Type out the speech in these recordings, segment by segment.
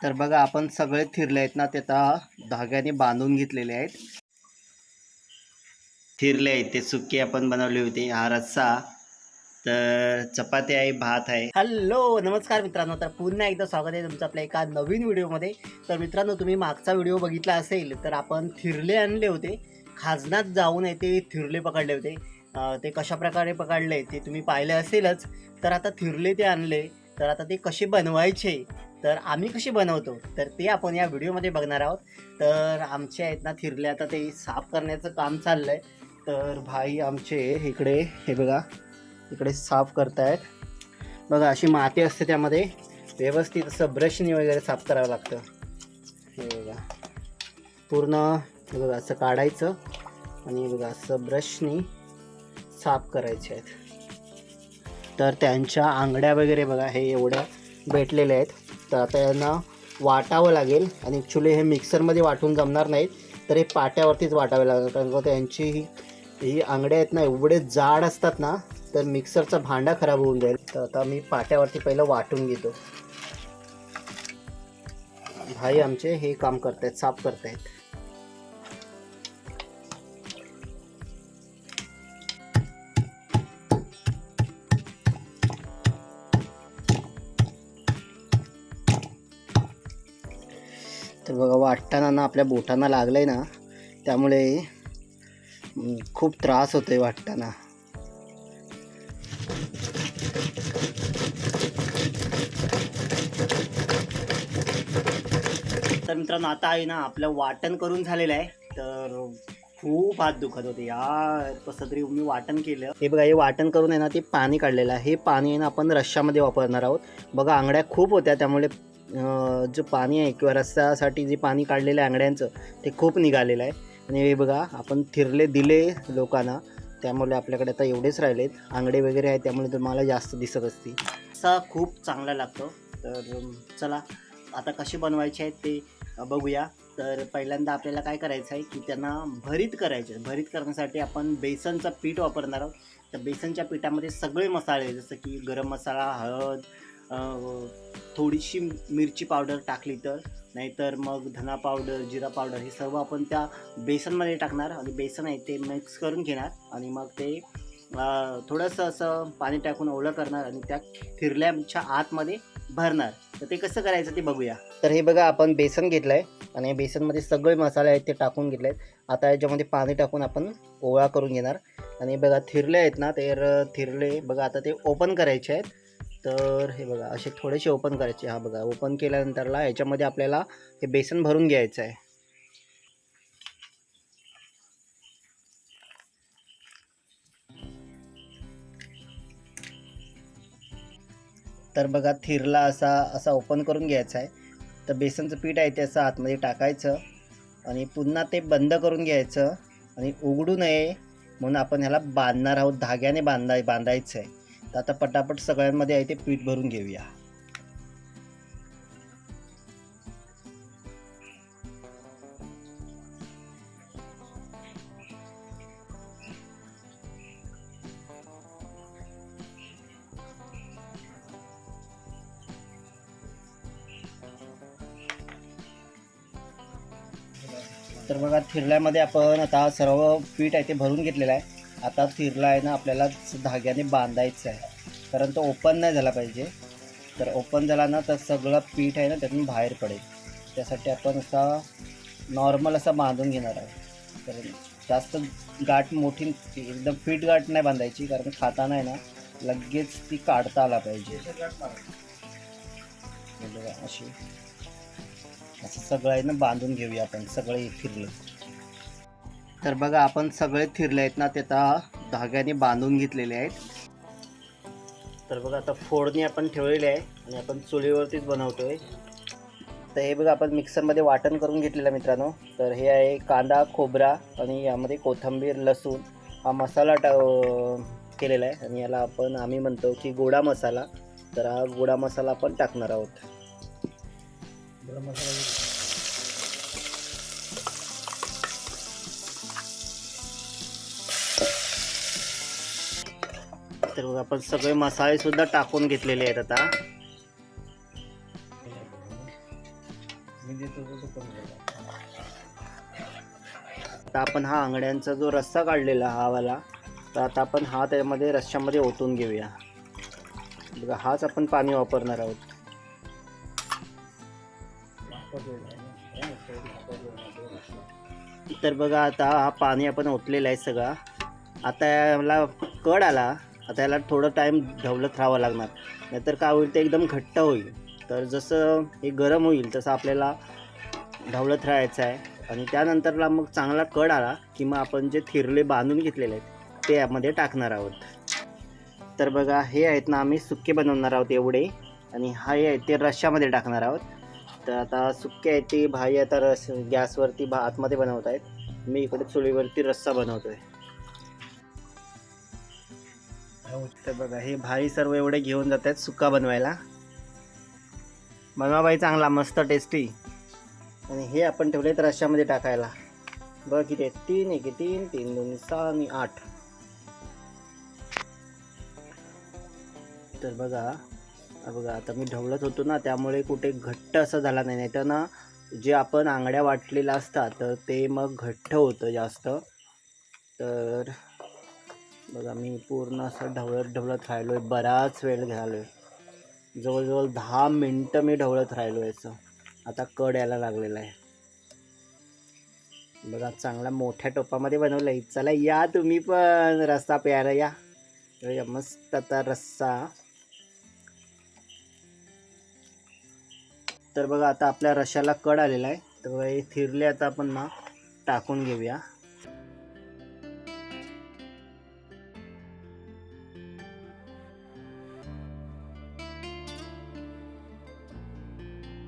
तर बघा आपण सगळे थिरले आहेत ना ते आता धाग्याने बांधून घेतलेले आहेत. थिरले आहेत ते सुके आपण बनवले होते हा रस्सा. तर चपाती आहे भात आहे. हॅलो नमस्कार मित्रांनो. तर पुन्हा एकदा स्वागत आहे तुमचं आपल्या एका नवीन व्हिडिओमध्ये. तर मित्रांनो तुम्ही मागचा व्हिडिओ बघितला असेल तर आपण थिरले आणले होते. खाजनात जाऊन आहे ते थिरले पकडले होते. ते कशा प्रकारे पकडले ते तुम्ही पाहिले असेलच. तर आता थिरले ते आणले. तर आता ते कसे बनवायचे तर आम्ही कशी बनवतो तर ते आपण या व्हिडिओमध्ये बघणार आहोत. तर आमचे आहेत ना थिरले आता ते साफ करण्याचं काम चाललं आहे तर भाई आमचे इकडे हे बघा इकडे साफ करतायत. बघा अशी माती असते त्यामध्ये. व्यवस्थित असं ब्रशनी वगैरे साफ करावं लागतं. हे बघा. पूर्ण हे बघा असं काढायचं. आणि बघा असं ब्रशनी साफ करायचे आहेत. तर त्यांच्या आंगड्या वगैरे बघा हे एवढ्या भेटलेल्या आहेत. तर आता यांना वाटावं लागेल. आणि ॲक्च्युली हे मिक्सरमध्ये वाटून जमणार नाहीत. तर हे पाट्यावरतीच वाटावे लागेल. कारण का त्यांची ही ही आंगड्या आहेत ना एवढे जाड असतात ना तर मिक्सरचा भांडा खराब होऊन जाईल. तर आता मी पाट्यावरती पहिलं वाटून घेतो. भाई आमचे हे काम करतायत साफ करतायत. बघा वाटताना ना आपल्या बोटांना लागलंय ना त्यामुळे खूप त्रास होतोय वाटताना. तर मित्रांनो आता आहे ना आपलं वाटण करून झालेलं आहे. तर खूप हात दुखत होते यार. कसं तरी मी वाटण केलं. हे बघा हे वाटण करून आहे ना ते पाणी काढलेलं आहे. हे पाणी आहे ना आपण रश्श्यामध्ये वापरणार आहोत. बघा आंगड्या खूप होत्या त्यामुळे जो पाणी आहे किंवा रस्त्यासाठी जे पाणी काढलेलं आहे आंगड्यांचं ते खूप निघालेलं आहे. आणि हे बघा आपण थिरले दिले लोकांना त्यामुळे आपल्याकडे आता एवढेच राहिलेत. आंगडे वगैरे आहेत त्यामुळे तुम्हाला जास्त दिसत असतील. असा खूप चांगला लागतो. तर चला आता कसे बनवायचे आहेत ते बघूया. तर पहिल्यांदा आपल्याला काय करायचं आहे की त्यांना भरीत करायचे आहे. भरीत करण्यासाठी आपण बेसनचं पीठ वापरणार आहोत. तर बेसनच्या पिठामध्ये सगळे मसाले जसं की गरम मसाला हळद थोडीशी मिरची पावडर टाकली तर नाहीतर मग धना पावडर जिरा पावडर हे सर्व आपण त्या बेसनमध्ये टाकणार आणि बेसन आहे ते मिक्स करून घेणार आणि मग ते थोडंसं असं पाणी टाकून ओलं करणार आणि त्या थिरल्याच्या आतमध्ये भरणार. तर ते कसं करायचं ते बघूया. तर हे बघा आपण बेसन घेतलं आहे आणि बेसनमध्ये सगळे मसाले आहेत ते टाकून घेतले आहेत आता याच्यामध्ये पाणी टाकून आपण ओळा करून घेणार. आणि बघा थिरले आहेत ना तर थिरले बघा आता ते ओपन करायचे आहेत. तर हे बघा असे थोडेसे ओपन करायचे. हा बघा ओपन केल्यानंतरला याच्यामध्ये आपल्याला हे बेसन भरून घ्यायचं आहे. तर बघा थिरला असा असा ओपन करून घ्यायचा आहे. तर बेसनचं पीठ आहे ते असं आतमध्ये टाकायचं आणि पुन्हा ते बंद करून घ्यायचं आणि उघडू नये म्हणून आपण ह्याला बांधणार आहोत. धाग्याने बांधाय बांधायचं आहे. तर आता पटापट सगळ्यांमध्ये आहे ते पीठ भरून घेऊया. तर बघा फिरल्यामध्ये आपण आता सर्व पीठ आहे ते भरून घेतलेलं आहे. आता फिरला आहे ना आपल्याला धाग्याने बांधायचं आहे. कारण तो ओपन नाही झाला पाहिजे. तर ओपन झाला ना तर सगळं पीठ आहे ना त्यातून बाहेर पडेल. त्यासाठी आपण असा नॉर्मल असा बांधून घेणार आहे. तर जास्त गाठ मोठी एकदम फिट गाठ नाही बांधायची कारण खाताना आहे ना लगेच ती काढता आला पाहिजे. अशी असं सगळं आहे ना बांधून घेऊया आपण सगळे फिरलं. तर बघा आपण सगळे फिरले आहेत ना ते आता धाग्याने बांधून घेतलेले आहेत. तर बघा आता फोडणी आपण ठेवलेली आहे आणि आपण चुलीवरतीच बनवतोय. तर हे बघा आपण मिक्सरमध्ये वाटण करून घेतलेलं मित्रांनो. तर हे आहे कांदा खोबरा आणि यामध्ये कोथिंबीर लसूण. हा मसाला टा केलेला आहे आणि याला आपण आम्ही म्हणतो की गोडा मसाला. तर हा गोडा मसाला आपण टाकणार आहोत. तर बघा आपण सगळे मसाले सुद्धा टाकून घेतलेले आहेत आता. आता आपण हा आंगड्यांचा जो रस्सा काढलेला हा वाला तर आता आपण हा त्यामध्ये रश्श्यामध्ये ओतून घेऊया. बघा हाच आपण पाणी वापरणार आहोत. तर बघा आता हा पाणी आपण ओतलेला आहे सगळा. आता याला कड आला. आता याला थोडं टाईम ढवलत राहावं लागणार. नाहीतर काय होईल ते एकदम घट्ट होईल. तर जसं हे गरम होईल तसं आपल्याला ढवलत राहायचं आहे. आणि त्यानंतरला मग चांगला कड आला की मग आपण जे थिरले बांधून घेतलेले आहेत ते यामध्ये टाकणार आहोत. तर बघा हे आहेत ना आम्ही सुक्के बनवणार आहोत एवढे. आणि हा हे आहे ते रश्श्यामध्ये टाकणार आहोत. तर आता सुक्के आहेत ते भाई आता रस गॅसवरती भा आतमध्ये बनवत आहेत. मी इकडे चुलीवरती रस्सा बनवतो आहे तर बघा हे भाई सर्व एवढे घेऊन जात आहेत सुक्का बनवायला. बनवा बाई चांगला मस्त टेस्टी आणि हे आपण ठेवलेत रश्श्यामध्ये टाकायला. बघ किती तीन एक तीन तीन दोन सहा आणि आठ. तर बघा बघा आता मी ढवळत होतो ना त्यामुळे कुठे घट्ट असं झाला नाही. नाही तर ना जे आपण आंगड्या वाटलेल्या असतात तर ते मग घट्ट होतं जास्त. तर बघा मी पूर्ण असं ढवळत ढवळत राहिलो आहे बराच वेळ घालो आहे जवळजवळ दहा मिनटं मी ढवळत राहिलो याचं आता कड यायला लागलेला आहे. बघा चांगला मोठ्या टोपामध्ये बनवलं आहे चला या तुम्ही पण. रस्सा प्यायला या. या मस्त आता रस्सा. तर बघा आता आपल्या रशाला कड आलेला आहे. तर बघा हे थिरले आता आपण ना टाकून घेऊया.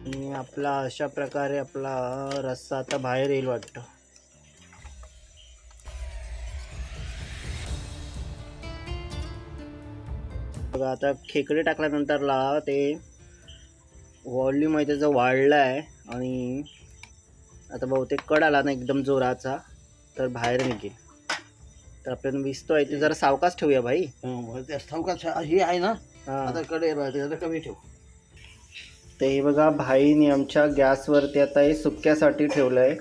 आणि आपला अशा प्रकारे आपला रस्सा आता बाहेर येईल वाटतं. बघा आता खेकडे टाकल्यानंतरला ते व्हॉल्यूम आहे त्याचं वाढलं आहे आणि आता बहुतेक कड आला ना एकदम जोराचा तर बाहेर निघेल. तर आपल्याला विसतोय ते जरा सावकाश ठेवूया भाई. सावकाश हे आहे ना हा. आता कडे कमी ठेव. तर हे बघा भाईने आमच्या गॅसवरती आता हे सुक्यासाठी ठेवलं आहे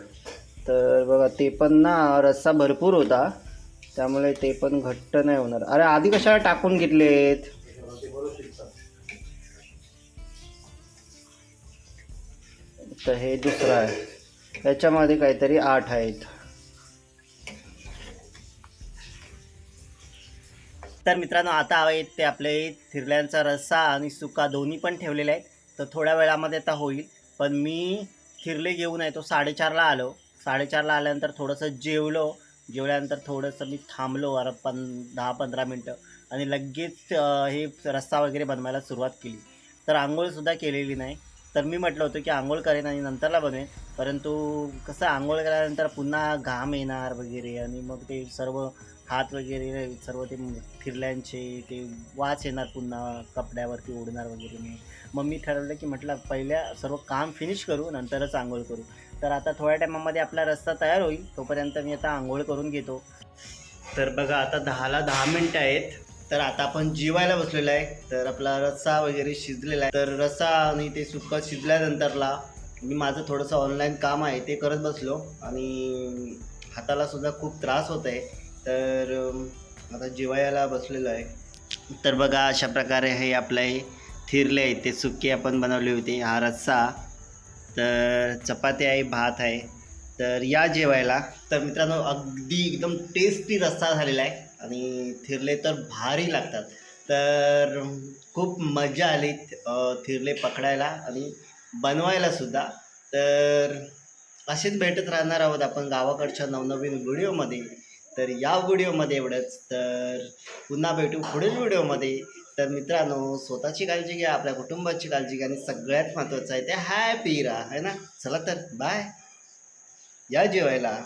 तर बघा ते पण ना रस्सा भरपूर होता. त्यामुळे ते पण घट्ट नाही होणार. अरे आधी कशाला टाकून घेतलेत? तर हे दुसरं आहे. याच्यामध्ये काहीतरी आठ आहेत. तर मित्रांनो आता आहेत ते आपले थिरल्यांचा रस्सा आणि सुका दोन्ही पण ठेवलेले आहेत. तर थोड्या वेळामध्ये आता होईल. पण मी खिरले घेऊन येतो साडेचारला आलो. साडेचारला आल्यानंतर थोडंसं जेवलो. जेवल्यानंतर थोडंसं मी थांबलो अरे पण दहा पंधरा मिनटं. आणि लगेच हे रस्ता वगैरे बनवायला सुरुवात केली. तर आंघोळसुद्धा केलेली नाही. तर मी म्हटलं होतं की आंघोळ करेन आणि नंतरला बनवेन. परंतु कसं आंघोळ केल्यानंतर पुन्हा घाम येणार वगैरे आणि मग ते सर्व हात वगैरे सर्व ते फिरल्यांचे ते वास येणार पुन्हा कपड्यावरती ओढणार वगैरे म्हणून. मग मी ठरवलं की म्हटलं पहिल्या सर्व काम फिनिश करू नंतरच आंघोळ करू. तर आता थोड्या टायमामध्ये आपला रस्ता तयार होईल तोपर्यंत मी आता आंघोळ करून घेतो. तर बघा आता दहाला दहा मिनटं आहेत. तर आता आपण जेवायला बसलेलो आहे. तर आपला रस्सा वगैरे शिजलेला आहे. तर रस्सा आणि ते सुक्का शिजल्यानंतरला मी माझं थोडंसं ऑनलाईन काम आहे ते करत बसलो. आणि हाताला सुद्धा खूप त्रास होत आहे तर आता जेवायला बसलेलो आहे. तर बघा अशा प्रकारे हे आपलं हे थिरले आहे. ते सुके आपण बनवले होते हा रस्सा. तर चपाती आहे भात आहे. तर या जेवायला तर मित्रांनो अगदी एकदम टेस्टी रस्सा झालेला आहे. आणि थिरले तर भारी लागतात. तर खूप मजा आली थिरले पकडायला आणि बनवायला सुद्धा. तर असेच भेटत राहणार आहोत आपण गावाकडच्या नवनवीन व्हिडिओमध्ये. तर या व्हिडिओमध्ये एवढंच. तर पुन्हा भेटू पुढील व्हिडिओमध्ये. तर मित्रांनो स्वतःची काळजी घ्या आपल्या कुटुंबाची काळजी घ्या आणि सगळ्यात महत्त्वाचं आहे ते हॅपी राहा है ना? चला तर बाय या जेवायला.